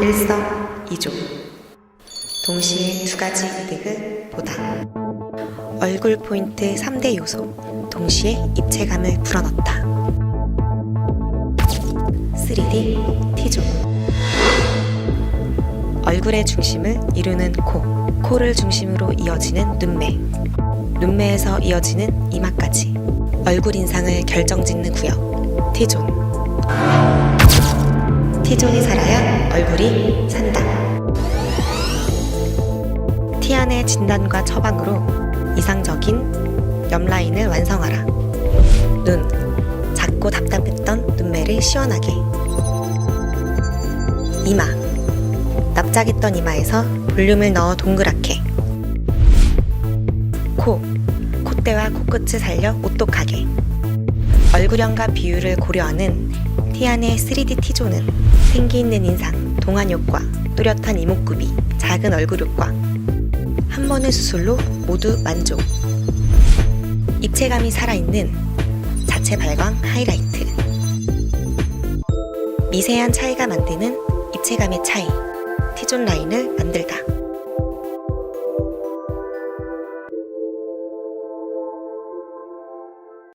1성 2조. 동시에 두 가지 이득을 보다. 얼굴 포인트 3대 요소. 동시에 입체감을 불어넣다. 3D T조. 얼굴의 중심을 이루는 코, 코를 중심으로 이어지는 눈매, 눈매에서 이어지는 이마까지. 얼굴 인상을 결정짓는 구역, T존. T존이 살아야 얼굴이 산다. T 안의 진단과 처방으로 이상적인 옆 라인을 완성하라. 눈, 작고 답답했던 눈매를 시원하게. 이마, 납작했던 이마에서 볼륨을 넣어 동그랗게. 코, 콧대와 코끝을 살려 오똑하게. 얼굴형과 비율을 고려하는 티안의 3D T존은 생기 있는 인상, 동안 효과, 뚜렷한 이목구비, 작은 얼굴 효과. 한 번의 수술로 모두 만족. 입체감이 살아있는 자체 발광 하이라이트. 미세한 차이가 만드는 입체감의 차이. T존 라인을 만들다.